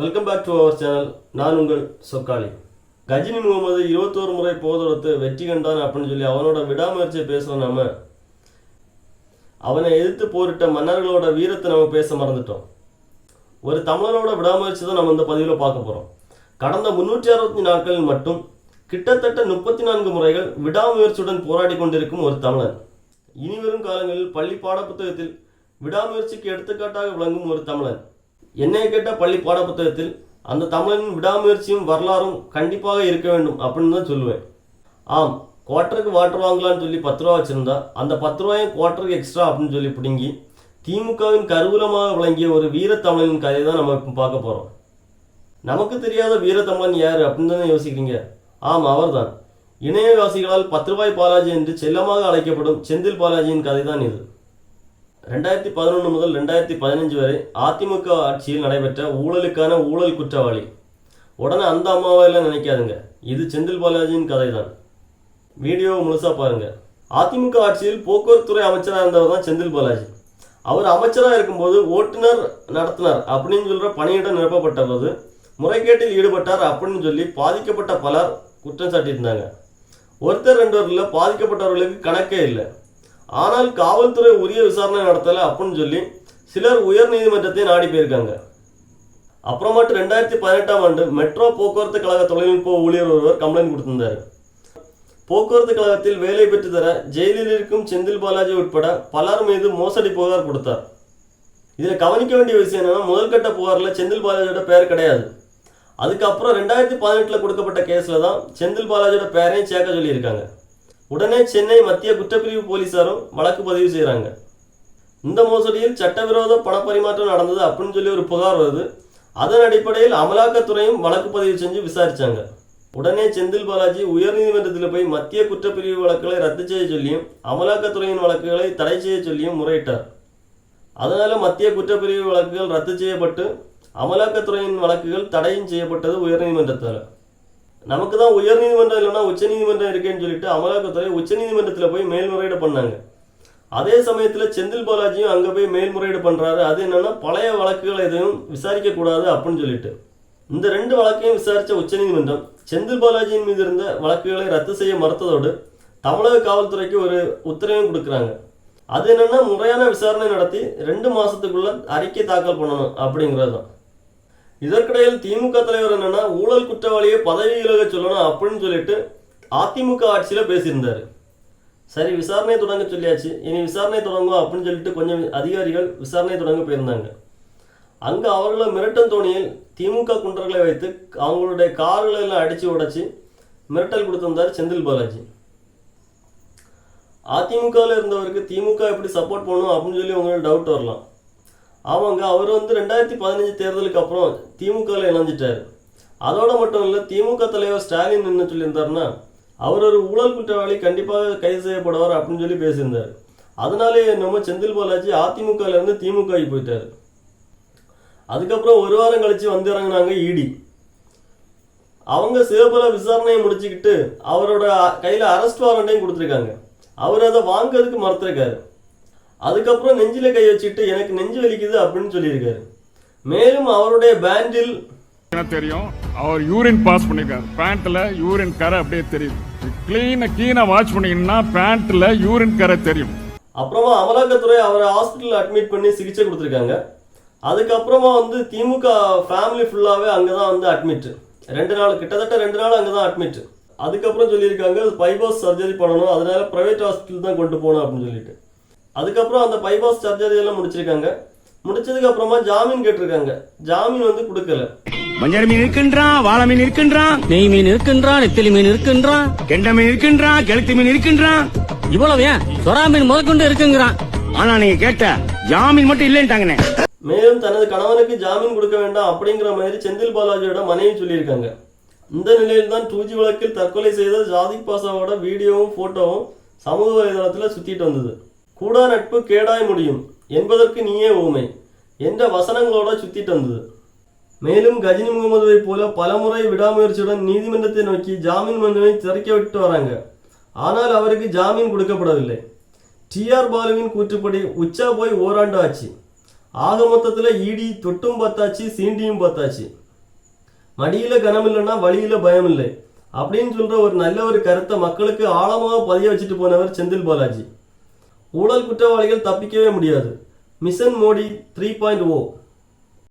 Welcome back to our channel நான் உங்கள் சொக்காளி. கஜினி முகமது இருபத்தோரு முறை போதொடுத்து வெற்றி கண்டான் அப்படின்னு சொல்லி அவனோட விடாமுயற்சியை பேசுகிறோம் நாம. அவனை எதிர்த்து போரிட்ட மன்னர்களோட வீரத்தை நம்ம பேச மறந்துட்டோம். ஒரு தமிழனோட விடாமுயற்சி தான் நம்ம இந்த பதிவில் பார்க்க போகிறோம் கடந்த முன்னூற்றி அறுபத்தி நாட்களில் மட்டும் கிட்டத்தட்ட முப்பத்தி நான்கு முறைகள் விடாமுயற்சியுடன் போராடி கொண்டிருக்கும் ஒரு தமிழன். இனிவரும் காலங்களில் பள்ளி பாடப்புத்தகத்தில் விடாமுயற்சிக்கு எடுத்துக்காட்டாக விளங்கும் ஒரு தமிழன். என்னை கேட்ட பள்ளி பாடப்புத்தகத்தில் அந்த தமிழனின் விடாமுயற்சியும் வரலாறும் கண்டிப்பாக இருக்க வேண்டும் அப்படின்னு தான் சொல்லுவேன். ஆம் குவார்ட்டருக்கு வாட்டர் வாங்கலாம்னு சொல்லி பத்து ரூபா வச்சுருந்தா அந்த பத்து ரூபாயும் குவார்ட்டருக்கு எக்ஸ்ட்ரா அப்படின்னு சொல்லி பிடுங்கி திமுகவின் கருவூலமாக விளங்கிய ஒரு வீரத்தமிழனின் கதையை தான் நம்ம இப்போ பார்க்க போகிறோம் நமக்கு தெரியாத வீரத்தமிழன் யார் அப்படின்னு தானே யோசிக்கிறீங்க? ஆம் அவர்தான். இணையவாசிகளால் பத்து ரூபாய் பாலாஜி என்று செல்லமாக அழைக்கப்படும் செந்தில் பாலாஜியின் கதை தான் இது. ரெண்டாயிரத்தி பதினொன்று முதல் ரெண்டாயிரத்தி பதினஞ்சு வரை அதிமுக ஆட்சியில் நடைபெற்ற ஊழலுக்கான ஊழல் குற்றவாளி. உடனே அந்த அம்மாவையெல்லாம் நினைக்காதுங்க. இது செந்தில் பாலாஜியின் கதை தான் வீடியோவை முழுசாக பாருங்க. அதிமுக ஆட்சியில் போக்குவரத்துறை அமைச்சராக இருந்தவர் தான் செந்தில் பாலாஜி. அவர் அமைச்சராக இருக்கும்போது ஓட்டுநர் நடத்தினார் அப்படின்னு சொல்கிற பணியிடம் நிரப்பப்பட்ட போது முறைகேட்டில் ஈடுபட்டார் அப்படின்னு சொல்லி பாதிக்கப்பட்ட பலர் குற்றம் சாட்டியிருந்தாங்க. ஒருத்தர் ரெண்டு பாதிக்கப்பட்டவர்களுக்கு கணக்கே இல்லை. ஆனால் காவல்துறை உரிய விசாரணை நடத்தலை அப்படின்னு சொல்லி சிலர் உயர் நீதிமன்றத்தை நாடி போயிருக்காங்க. அப்புறமாட்டு ரெண்டாயிரத்தி பதினெட்டாம் ஆண்டு மெட்ரோ போக்குவரத்து கழக தொழில்நுட்ப ஊழியர் ஒருவர் கம்ப்ளைண்ட் கொடுத்திருந்தார். போக்குவரத்து கழகத்தில் வேலை பெற்று தர ஜெயிலில் இருக்கும் செந்தில் பாலாஜி உட்பட பலர் மீது மோசடி புகார் கொடுத்தார். இதில் கவனிக்க வேண்டிய விஷயம் என்னென்னா முதல்கட்ட புகாரில் செந்தில் பாலாஜியோட பெயர் கிடையாது. அதுக்கப்புறம் ரெண்டாயிரத்தி பதினெட்டில் கொடுக்கப்பட்ட கேஸில் தான் செந்தில் பாலாஜியோட பெயரையும் சேர்க்க சொல்லியிருக்காங்க. உடனே சென்னை மத்திய குற்றப்பிரிவு போலீசாரும் வழக்கு பதிவு செய்கிறாங்க இந்த மோசடியில் சட்டவிரோத பணப்பரிமாற்றம் நடந்தது அப்படின்னு சொல்லி ஒரு புகார் வருது. அதன் அடிப்படையில் அமலாக்கத்துறையும் வழக்கு பதிவு செஞ்சு விசாரிச்சாங்க. உடனே செந்தில் பாலாஜி உயர்நீதிமன்றத்தில் போய் மத்திய குற்றப்பிரிவு வழக்குகளை ரத்து செய்ய சொல்லியும் அமலாக்கத்துறையின் வழக்குகளை தடை செய்ய சொல்லியும் முறையிட்டார். அதனால மத்திய குற்றப்பிரிவு வழக்குகள் ரத்து செய்யப்பட்டு அமலாக்கத்துறையின் வழக்குகள் தடையும் செய்யப்பட்டது உயர்நீதிமன்றத்தால். நமக்கு தான் உயர்நீதிமன்றம் இல்லைன்னா உச்சநீதிமன்றம் இருக்கேன்னு சொல்லிட்டு அமலாக்கத்துறை உச்சநீதிமன்றத்தில் போய் மேல்முறையீடு பண்ணாங்க. அதே சமயத்தில் செந்தில் பாலாஜியும் அங்கே போய் மேல்முறையீடு பண்ணுறாரு அது என்னன்னா பழைய வழக்குகள் எதையும் விசாரிக்கக்கூடாது அப்படின்னு சொல்லிட்டு. இந்த ரெண்டு வழக்கையும் விசாரித்த உச்சநீதிமன்றம் செந்தில் பாலாஜியின் மீது இருந்த வழக்குகளை ரத்து செய்ய மறுத்ததோடு தமிழக காவல்துறைக்கு ஒரு உத்தரவையும் கொடுக்குறாங்க. அது என்னென்னா முறையான விசாரணை நடத்தி ரெண்டு மாதத்துக்குள்ளே அறிக்கை தாக்கல் பண்ணணும் அப்படிங்கிறது தான் இதற்கிடையில் திமுக தலைவர் என்னன்னா ஊழல் குற்றவாளியை பதவி விலக சொல்லணும் அப்படின்னு சொல்லிட்டு அதிமுக ஆட்சியில் பேசியிருந்தாரு. சரி விசாரணை தொடங்க சொல்லியாச்சு. இனி விசாரணை தொடங்கும் அப்படின்னு சொல்லிட்டு கொஞ்சம் அதிகாரிகள் விசாரணை தொடங்க போயிருந்தாங்க. அங்கே அவர்களை மிரட்டும் தோணியில் திமுக குண்டர்களை வைத்து அவங்களுடைய கார்களை எல்லாம் அடித்து உடைச்சி மிரட்டல் கொடுத்திருந்தார் செந்தில் பாலாஜி. அதிமுகவில் இருந்தவருக்கு திமுக எப்படி சப்போர்ட் பண்ணும் அப்படின்னு சொல்லி உங்களுக்கு டவுட் வரலாம். ஆமாங்க அவர் வந்து ரெண்டாயிரத்தி பதினஞ்சு தேர்தலுக்கு அப்புறம் திமுகவில் இணைஞ்சிட்டார். அதோட மட்டும் இல்லை திமுக தலைவர் ஸ்டாலின் என்ன சொல்லியிருந்தாருன்னா அவர் ஒரு ஊழல் குற்றவாளி கண்டிப்பாக கைது செய்யப்படுவார் அப்படின்னு சொல்லி பேசியிருந்தார். அதனாலே நம்ம செந்தில் பாலாஜி அதிமுகலேருந்து திமுகவுக்கு அதுக்கப்புறம் ஒரு வாரம் கழித்து வந்து இறங்கினாங்க இடி அவங்க சிவபல விசாரணையை முடிச்சுக்கிட்டு அவரோட கையில் அரெஸ்ட் வாரண்டையும் கொடுத்துருக்காங்க. அவர் அதை வாங்கிறதுக்கு மறுத்துருக்காரு. அதுக்கப்புறம் நெஞ்சில கை வச்சுட்டு எனக்கு நெஞ்சு வலிக்குது அப்படின்னு சொல்லியிருக்காரு. மேலும் அவருடைய பேண்டில் தெரியும்? அவர் யூரின் பாஸ் பண்ணிருக்காரு பேண்ட்ல யூரின் கரை அப்படியே தெரியுது. கிளீன கீனை வாட்ச் பண்ணீங்கன்னா பேண்ட்ல யூரின் கரை தெரியும். அப்புறமா அமலாக்கத்துறை அவரை ஹாஸ்பிட்டல் அட்மிட் பண்ணி சிகிச்சை கொடுத்துருக்காங்க. அதுக்கப்புறமா வந்து திமுக ஃபேமிலி ஃபுல்லாகவே அங்கே தான் வந்து அட்மிட் ரெண்டு நாள் கிட்டத்தட்ட ரெண்டு நாள் அங்கே தான் அட்மிட் அதுக்கப்புறம் சொல்லியிருக்காங்க பைபாஸ் சர்ஜரி பண்ணணும். அதனால ப்ரைவேட் ஹாஸ்பிட்டல் தான் கொண்டு போகணும் அப்படின்னு சொல்லிட்டு. அதுக்கப்புறம் அந்த பைபாஸ் சர்ஜரி எல்லாம் முடிச்சிருக்காங்க. முடிச்சதுக்கு அப்புறமா ஜாமீன் கேட்டிருக்காங்க. ஜாமீன் வந்து கொடுக்கல. மஞ்சள் மீன் இருக்கின்றான் வாழை மீன் இருக்கின்றான் நெய் மீன் இருக்கின்றான் நெத்திலி மீன் இருக்கின்றான் கெண்ட மீன் இருக்கின்றான் கெளுத்தி மீன் இருக்கின்றான் இவ்வளவு ஏன்? சொரா மீன் முதற்கொண்டு இருக்குங்கிறான். ஆனா நீங்க கேட்ட ஜாமீன் மட்டும் இல்லைன்ட்டாங்கண்ணே. மேலும் தனது கணவனுக்கு ஜாமீன் கொடுக்க வேண்டாம் அப்படிங்கிற மாதிரி செந்தில் பாலாஜியோட மனைவி சொல்லியிருக்காங்க. இந்த நிலையில் தான் டூஜி வழக்கில் தற்கொலை செய்த ஜாதிக் பாசாவோட வீடியோவும் போட்டோவும் சமூக வலைதளத்தில் சுத்திட்டு வந்தது. கூடா நட்பு கேடாய் முடியும். என்பதற்கு நீயே ஓமை. என்ற வசனங்களோட சுத்திட்டு வந்தது மேலும் கஜினி முகமதுவை போல பலமுறை விடாமுயற்சியுடன் நீதிமன்றத்தை நோக்கி ஜாமீன் மனுவை திறக்க விட்டு வராங்க. ஆனால் அவருக்கு ஜாமீன் கொடுக்கப்படவில்லை. டிஆர் பாலுவின் கூற்றுப்படி உச்சா போய் ஓராண்டு ஆச்சு. ஆக மொத்தத்தில் ஈடி தொட்டும் பார்த்தாச்சு சீண்டியும் பார்த்தாச்சு மடியில் கனம் இல்லைன்னா வழியில் பயம் இல்லை அப்படின்னு சொல்ற ஒரு நல்ல ஒரு கருத்தை மக்களுக்கு ஆழமாக பதிய வச்சுட்டு போனவர் செந்தில் பாலாஜி. ஊழல் குற்றவாளிகள் தப்பிக்கவே முடியாது. Mission Modi three point O